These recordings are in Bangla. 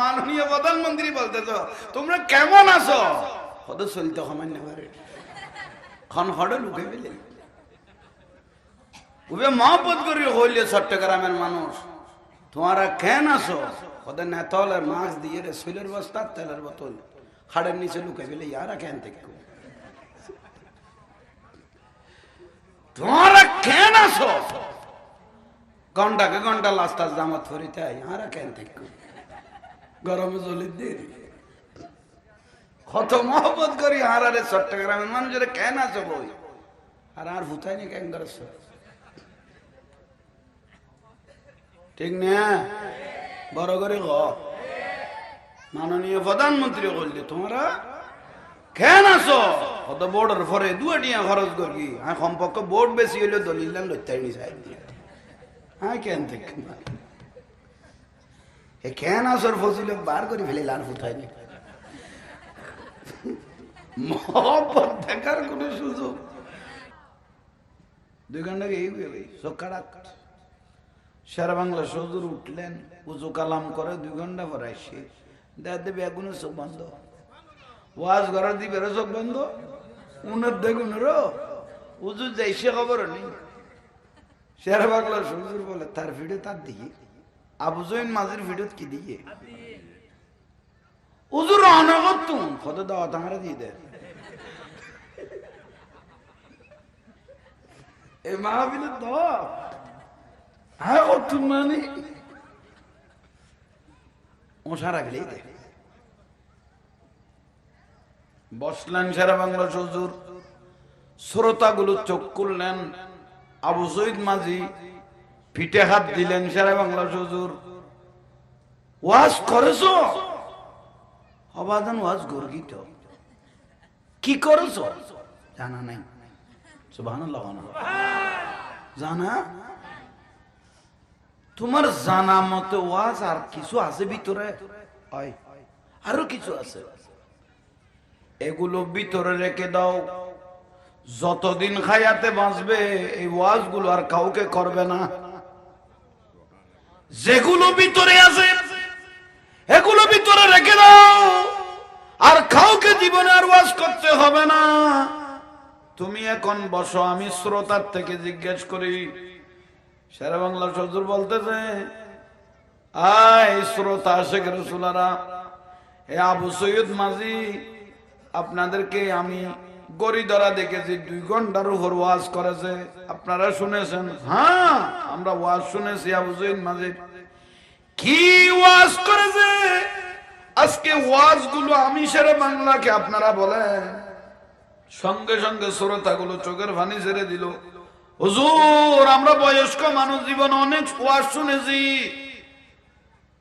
মাননীয় প্রধানমন্ত্রী বলতেছ। তোমরা কেমন আছো? হদ চলতে সামান্য পারে খন হড়ে লুকে পেলে উবে মহব্বত করি হইলে চট্টগ্রামের মানুষ। তোমারা কেন আসো ওদের নেতলের মাছ দিয়ে রে সুলের বস্তা, তেলের বোতল। খাড়ের নিচে লুকে ফেলে ইয়ারা কেন থেকে তোমরা কেন আসো ঘন্টাকে ঘণ্টা লাস্টার জামাত ফরিতে ইয়ারা কেন থেকে গরমে জলের দিয়ে কত মহব্বত করি হারারে চট্টগ্রামের মানুষের কেন আছো বই? আর আর ভুতাই নি কেন করছ ঠিক না? বড় করে গ মাননীয় প্রধানমন্ত্রী বলছে তোমরা কেন আছো? কত বোর্ডের ফরে দুয়াটিয়া খরচ করি হ্যাঁ কমপক্ষ বোর্ড বেশি হইলে দলিল সাইড দিয়ে। হ্যাঁ কেন থেকে? এ কেন আসর ফসিল বার করে ফেলে লাল নি মহব্বত দেখার কোন সুযোগ? দুই ঘণ্টা এই সকাড়া সারা বাংলা সজুর উঠলেন উঁচু কালাম করে দুই ঘণ্টা পরে আসে দাদা বেগুনে চোখ বন্ধ। ওয়াজ ঘর দিবে চোখ বন্ধ। উনের দেখুন রো। উজু যাইছে খবর নেই। সারা বাংলা সজুর বলে, তার ভিডিও তার দিয়ে মাঝের কি দিয়ে? উজুর দাওয়াত আমরা দিয়ে দেয় এই মাহবিলের দাওয়া হ্যাঁ মানে? মশা রাখলেই দেয় বসলেন সারা বাংলা সজুর শ্রোতাগুলো চোখ করলেন আবু সৈদ মাঝি পিঠে হাত দিলেন সারা বাংলা সজুর ওয়াজ করেছ? অবাদান ওয়াজ গর্গিত। কি করেছ? জানা নাই। জানা তোমার জানা মতে ওয়াজ আর কিছু আছে ভিতরে? আরও কিছু আছে। এগুলো ভিতরে রেখে দাও। যতদিন খায়াতে বাঁচবে, এই ওয়াজগুলো আর কাউকে করবে না। যেগুলো ভিতরে আছে, এগুলো ভিতরে রেখে দাও। আর কাউকে জীবনে আর ওয়াজ করতে হবে না। তুমি এখন বসো, আমি শ্রোতার থেকে জিজ্ঞেস করি সারা বাংলা সজুর বলতেছে, আয় শ্রোতা শেখ রসুলারা, এ আবু সৈয়দ মাঝি আপনাদেরকে আমি গরিদরা দেখেছি দুই ঘণ্টার উপর ওয়াজ করেছে। আপনারা শুনেছেন? হ্যাঁ আমরা ওয়াজ শুনেছি আবু সৈয়দ মাঝি। কি ওয়াজ করেছে? আজকে ওয়াজগুলো আমি সেরে বাংলাকে আপনারা বলেন। সঙ্গে সঙ্গে শ্রোতাগুলো চোখের ভানি ছেড়ে দিল। হুজুর, আমরা বয়স্ক মানুষ, জীবন অনেক ওয়াজ শুনেছি।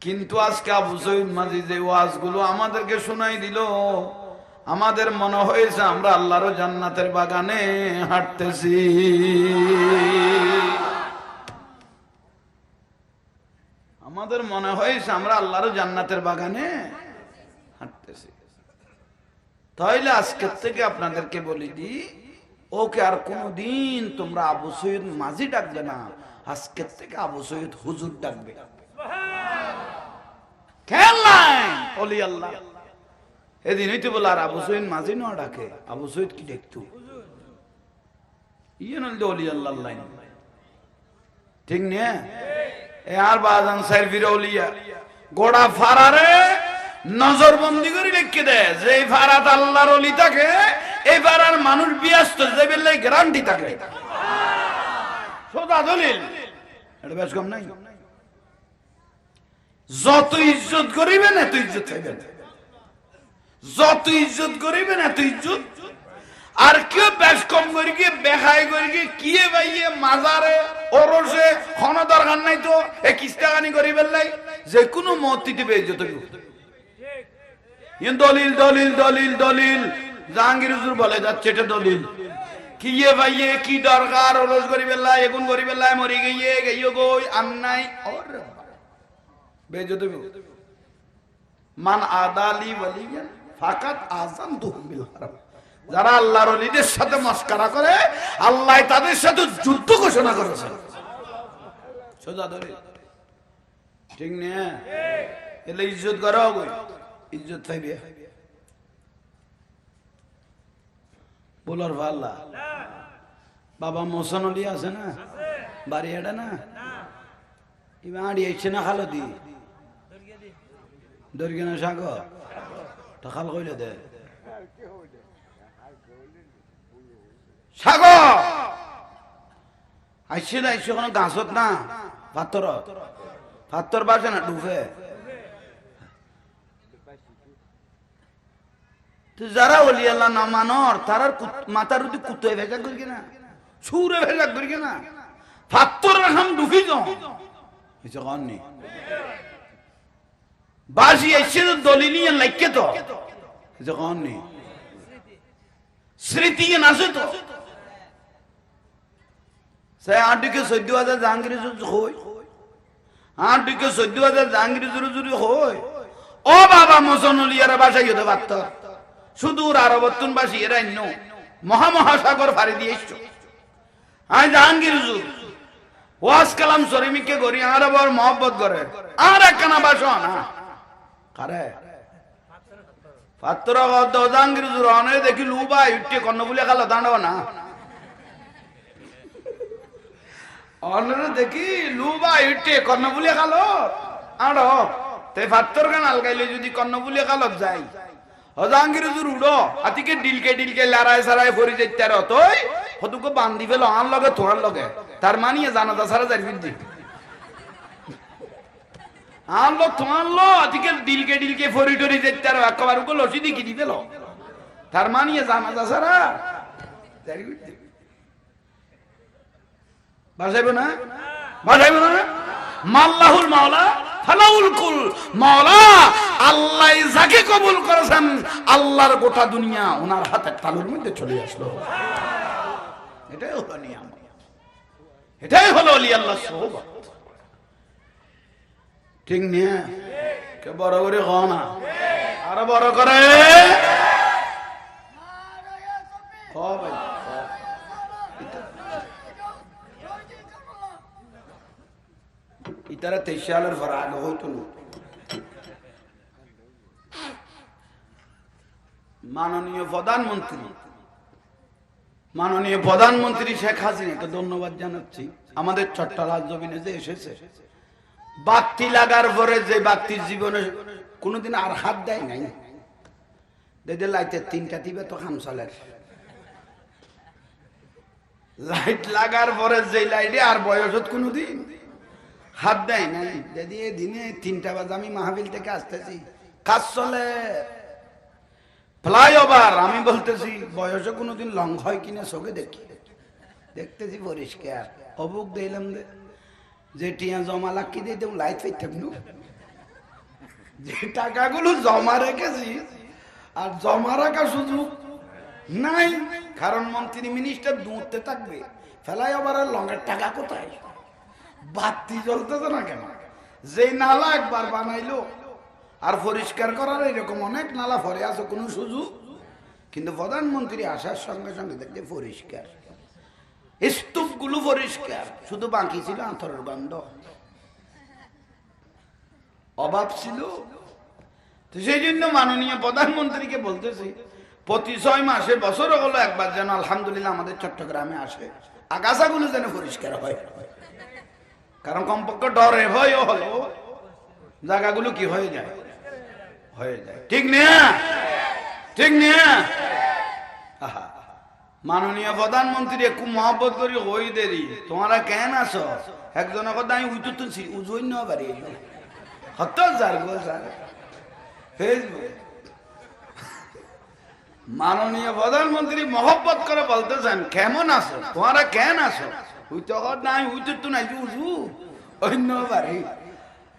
কিন্তু আজকে আবু সৈদ মাঝি যে ওয়াজগুলো আমাদেরকে শোনাই দিল। আমাদের মনে হয়েছে আমরা আল্লাহর জান্নাতের বাগানে হাঁটতেছি। আমাদের মনে হয়েছে আমরা আল্লাহর জান্নাতের বাগানে হাঁটতেছি। তাইলে আজকের থেকে আপনাদেরকে বলি দি ওকে আর কোনদিন তোমরা আবু সৈয়দ মাঝি ডাকবে না আজকের থেকে আবু সৈয়দ হুজুর ডাকবে। খেলাই অলি আল্লাহ। এদিন হইতে বলে, আর আবু সৈয়দ মাঝি না ডাকে। আবু সৈয়দ কি দেখতো? ইয়ে নইলে অলি আল্লাহ লাইন। ঠিক নিয়ে এ আর বাজান সাইর ফিরে অলিয়া, গোড়া ফারারে নজরবন্দি করে লিখে দেয় যে এই ফারাত আল্লাহর অলি থাকে, এই ফারার মানুষ বিয়াস্ত, যে বেলে গ্যারান্টি থাকে। সোদা দলিল। এটা বেশ কম নাই? যত ইজ্জত করিবেন এত ইজ্জত পাইবেন যত ইজ্জত করিবেন এত ইজ্জত। আর কেউ বেশ কম করি গিয়ে বেখাই করি গিয়ে কিয়ে বাইয়ে, মাজারে, ওরসে কোনো দরকার নাই তো, এ কিস্তাগানি করি বেলাই যে কোনো মতিতে বেইজ্জত দলিল দলিল দলিল দলিল। জাহাঙ্গীর হুজুর বলে যাচ্ছে, এটা দলিল। কি ইয়ে ভাইয়ে কি দরকার, ওরস করি বেলাই এগুন করি বেলাই মরি গিয়ে গইয়ে গই আন্নাই ওর বেইজ্জত মান আদালি ওয়ালিয়ান। ফাকাত আযান বিল হারাম। যারা আল্লাহর অলিদের সাথে মস্কারা করে, আল্লাহ তাদের সাথে যুদ্ধ ঘোষণা করেছে। সোজা ধরে। ঠিক না? এলে ইজ্জত করা ইজ্জত পাইবে বলার ভাল্লা। বাবা মোসন অলি আছে না? বাড়ি এটা না? আড়ি আইছে না খালো দি দর্গে না সাগর? তা কইলে দে সাগর আইছে না আইছে কোনো গাছত না পাথর পাথর বাসে না ডুবে তো যারা ওলি আল্লাহ না মানর তারার মাথার উদি কুতোয় ভেজা করি কিনা? সুরে ভেজা করি কিনা? পাথর রাখাম ডুবি যাও কিছু কননি বাসি এসে তো দলিলি লাইকে তো। কিছু কননি স্মৃতি তো। সে আটিকে চোদ্দ হাজার জাহাঙ্গীর হই। আটিকে চোদ্দ হাজার জাহাঙ্গীর জুরি হই। ও বাবা মসনলিয়ারা বাসাই হতে পারত। সুদূর আরবত্তুন বাসী এরা অন্য মহামহাসাগর ফাড়ি দিয়ে এসছো। আয় জাহাঙ্গীর জুর ওয়াজ কালাম শরীমিকে করি আর আবার মহব্বত করে। আর একখানা বাসো না দেখি লুবা ইটে কর্ণ বলে খালো দাঁড়াও না। অন্যরা দেখি লুবা ইটে কর্ণ বলে খালো আড় তে ফাত্তর গান আলগাইলে যদি কর্ণ বলে খালত যাই আতিকে ডিলকে ডিলকে বান্ধি লগে লগে। তার মানিয়ে জানাজা সারা যাই আন লোক তোমার লো আতিকে ডিলকে ডিলকে ফরি টরি যাইতে আর একবার উকে লসি দিকি দি ফেলো তার মানিয়ে জানাজা সারা বাসাইব না? বাসাইব না? মাল্লাহুল মাওলা, ফালাউল কুল। মাওলা, আল্লাহ যাকে কবুল করেছেন, আল্লাহর গোটা দুনিয়া ওনার হাতে তালুর মধ্যে চলে আসলো। এটাই হলো নিয়ম এটাই হলো অলি আল্লাহ সোহবত। ঠিক নিয়ে? কে বড় করে হ না? আরও বড় করে। ইতারা তেইশ সালের পর আগে হইতো মাননীয় প্রধানমন্ত্রী। মাননীয় প্রধানমন্ত্রী শেখ হাসিনাকে ধন্যবাদ জানাচ্ছি। আমাদের চট্টলার জমিনে যে এসেছে বাতি লাগার পরে যে বাতির জীবনে কোনোদিন আর হাত দেয় নাই। দেখে লাইটের তিনটা দিবে তো খামসালের লাইট লাগার পরে যে লাইটে আর বয়সত কোনোদিন হাত দেয় নাই। দিদি দিনে তিনটা বাজে আমি মাহাবিল থেকে আসতেছি। কাজ চলে। ফ্লাইওভার, আমি বলতেছি, বয়সে কোনোদিন লং হয় কিনা চোখে দেখি। দেখতেছি পরিষ্কার। অবুক দিলাম দে। যে টিয়া জমা লাকি দিয়ে দেব লাইট পাইতাম নু যে টাকাগুলো জমা রেখেছি, আর জমা রাখা সুযোগ নাই, কারণ মন্ত্রী মিনিস্টার দূরতে থাকবে। ফ্লাইওভার আর লঙ্গের টাকা কোথায়? বাতি জ্বলতেছে না কেন? যে নালা একবার বানাইলো, আর পরিষ্কার করার এরকম অনেক নালা ফরে আছে, কোনো সুযোগ। কিন্তু প্রধানমন্ত্রী আসার সঙ্গে সঙ্গে দেখতে পরিষ্কার। স্তূপগুলো পরিষ্কার। শুধু বাকি ছিল আঁথরের গন্ধ অভাব ছিল। সেই জন্য মাননীয় প্রধানমন্ত্রীকে বলতেছি, প্রতি ছয় মাসে বছর হলো একবার যেন আলহামদুলিল্লাহ আমাদের চট্টগ্রামে আসে। আগাছাগুলো যেন পরিষ্কার হয়। কারণ কমপক্ষে ডরে, ভয়ও হলো। জায়গাগুলো কি হয়ে যায়? হয়ে যায়। ঠিক না ঠিক না আহা। মাননীয় প্রধানমন্ত্রী একটু মহব্বত করি হই দেরি? তোমরা কেন আছো? একজনের কথা আমি উইতু তুলছি উজই ন পারি হত স্যার গো স্যার ফেসবুক মাননীয় প্রধানমন্ত্রী মহব্বত করে বলতেছেন কেমন আছো? তোমরা কেন আছো? উই তো নাই উই তো নাই উজু অন্য বাড়ি।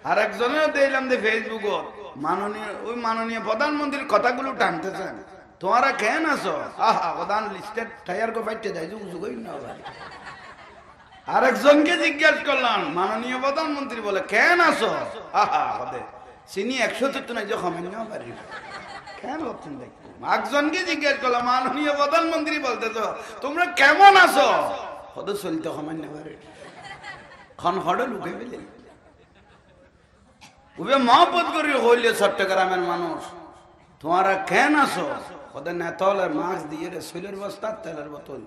আর একজনেও দিলাম যে ফেসবুকত মাননীয়, ওই মাননীয় প্রধানমন্ত্রীর কথাগুলো টানতেছেন তোমরা কেন আছো? আহা প্রধান লিস্টে টায়ার কো ফাইটে দেয় যে উজু কই না বাড়ি আর একজনকে জিজ্ঞাসা করলাম, মাননীয় প্রধানমন্ত্রী বলে, কেন আছো? আহা হবে চিনি একশো তো নাই যে কমেন না পারি। কেন হচ্ছেন দেখো একজনকে জিজ্ঞেস করলাম, মাননীয় প্রধানমন্ত্রী বলতেছ, তোমরা কেমন আছো? কত চলিত সমান নেবারে খন হড় লুকে পেলেন উবে মহব্বত করি হইলে চট্টগ্রামের মানুষ। তোমারা কেন আসো ওদের নেতলে মাছ দিয়ে রে শৈলের বস্তা তেলের বোতল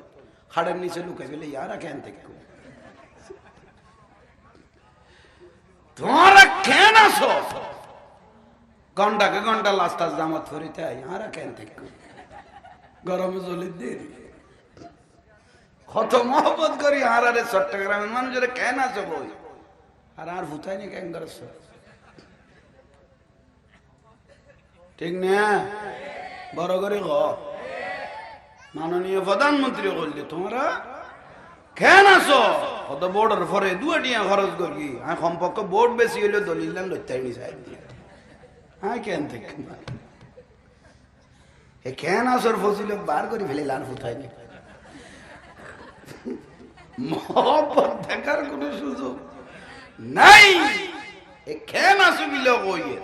খাড়ের নিচে লুকে ফেলে ইয়ারা কেন থেকে তোমারা কেন আসো ঘন্টাকে ঘণ্টা লাস্ট জামাত করিতে ইয়ারা কেন থেকে গরমে জলের দিন কত মহব্বত করি আর আরে চট্টগ্রামের মানুষের কেন আছো বই আর আর ভুতাই নি কেন করছ ঠিক না বড় করে গ মাননীয় প্রধানমন্ত্রী বললি তোমরা কেন আছো? কত বোর্ডের ফরে দুয়াটিয়া খরচ করি হ্যাঁ কমপক্ষে বোর্ড বেশি হইলে দলিল লইতাই নি সাহেব হ্যাঁ কেন থেকে এ কেন আসর ফসিল বার করে ফেলে লান ফুটাই নি মহব্বত দেখার কোন সুযোগ নাই। এ কেন আসবিল কইয়ে?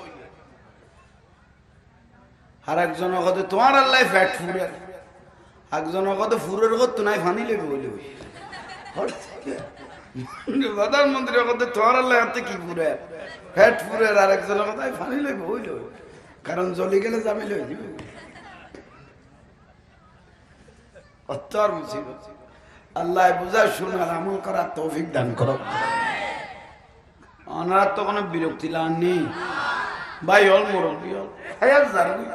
আর একজন কত তোমার আল্লাহ ফ্যাট ফুরের একজন কত ফুরের কত নাই ফানি লেবে বলে প্রধানমন্ত্রী কত তোমার আল্লাহ হাতে কি ফুরে? ফ্যাট ফুরের আর একজন কত ফানি লেবে হইল কারণ জ্বলি গেলে জামিল হয়ে যাবে অত্যার মুসিবত। আল্লাহ বুঝা শোনার আমল করার তৌফিক দান করো। অনার তো কোনো বিরক্তি লান নেই। ভাই হল মুরব্বী হল হায়াত জারবি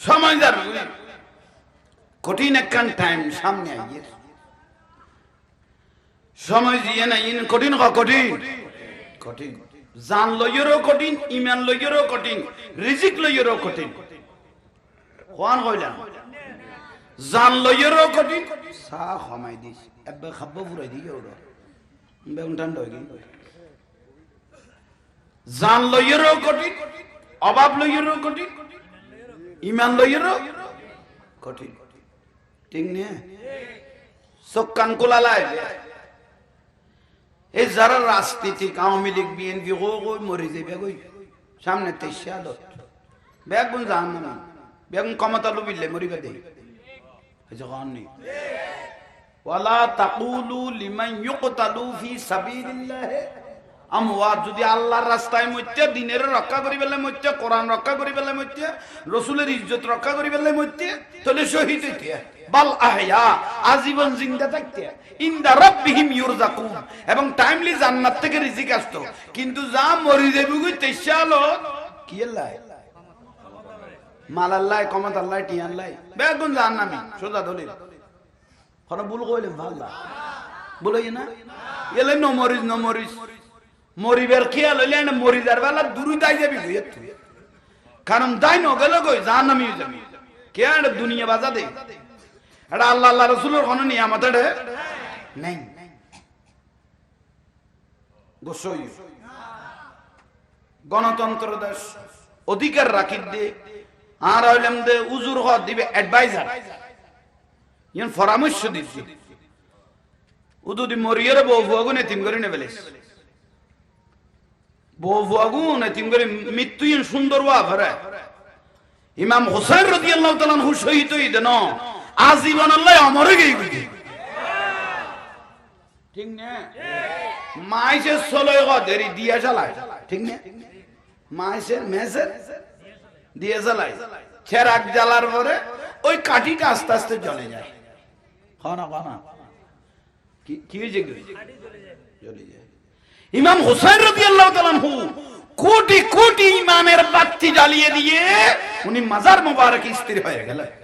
সময় কঠিন একখান টাইম সামনে আইয়ে। সময় দিয়ে না ইন, কঠিন কঠিন। কঠিন। জান লইয়েরও কঠিন, ইমান লইয়েরও কঠিন, রিজিক লইয়েরও কঠিন। কইলাম জান লইয়েরও কঠিন। চাহ সমাই দিছ এবে খাব ফুৰাই দি ওর। দই জান লইয়েরও কঠিন, অভাব লইয়েরও কঠিন ইমান লইয়েরও কঠিন। ঠিক নে চোখ কান কোলালাই এই যারা রাজনীতিক, আওয়ামী লীগ, বিএনপি গো গই মরে যাবে গই সামনে তেইশে আদত। বেগুন জান না বেগুন ক্ষমতা লুবিলে মরিবে দেই। যখন নেই ওয়ালা তাকুলু লিমান ইউকতালু ফি সাবিলিল্লাহ। আমওয়াত যদি আল্লাহর রাস্তায় মধ্যে দিনের রক্ষা করি পেলে মধ্যে কোরআন রক্ষা করি পেলে মধ্যে রসুলের ইজ্জত রক্ষা করি পেলে মধ্যে তাহলে শহীদ হইতে। বাল আহয়া, আজীবন জিন্দা থাকতে। ইন্দা রাব্বিহিম ইউরজাকুন এবং টাইমলি জান্নাত থেকে রিজিক আসতো। কিন্তু যা মরি যাবি গই তেইশালো কি আল্লাহ? মাল আল্লাহ কমাত আল্লাহ টিয়ান লাই বেগুন জান নামি সোজা দলিল হন ভুল কইলে ভালো বলে না? এলে ন মরিস ন মরিস। মরিবের খেয়াল হইলে মরিদার বেলা দূরে দাই যাবি কারণ দাই ন গেল গই জান নামি যাবি। কে দুনিয়া বাজা দে? এটা আল্লাহ আল্লাহ রসুলের কোন নিয়ামত নাই। গণতন্ত্র দেশ। অধিকার রাখি দে। আর হইলাম দে, উজুর হদ দিবে অ্যাডভাইজার ইয়ান পরামর্শ উদুদি মরিয়ের বউ, ফুয়াগু নেতিম করে নেবেলে ফুয়াগু নেতিম করে মৃত্যু সুন্দর ওয়া ভরে ইমাম হোসেন রদি আল্লাহ তালান হু শহীদ হইতে ন আজীবন আল্লাহ অমরে গেই গুলি ঠিক না? মাইসে ষোলোই দেরি দিয়ে চালায় ঠিক না? মাইসের মেসের দিয়ে জ্বালাই ছেড়াক জ্বালার পরে ওই কাঠিটা আস্তে আস্তে জ্বলে যায়। খানা খানা কি কি হয়েছে কি? জ্বলে যায়। ইমাম হুসাইন রবি আল্লাহ কোটি কোটি ইমামের বাতি জ্বালিয়ে দিয়ে উনি মাজার মোবারক স্থির হয়ে গেলেন।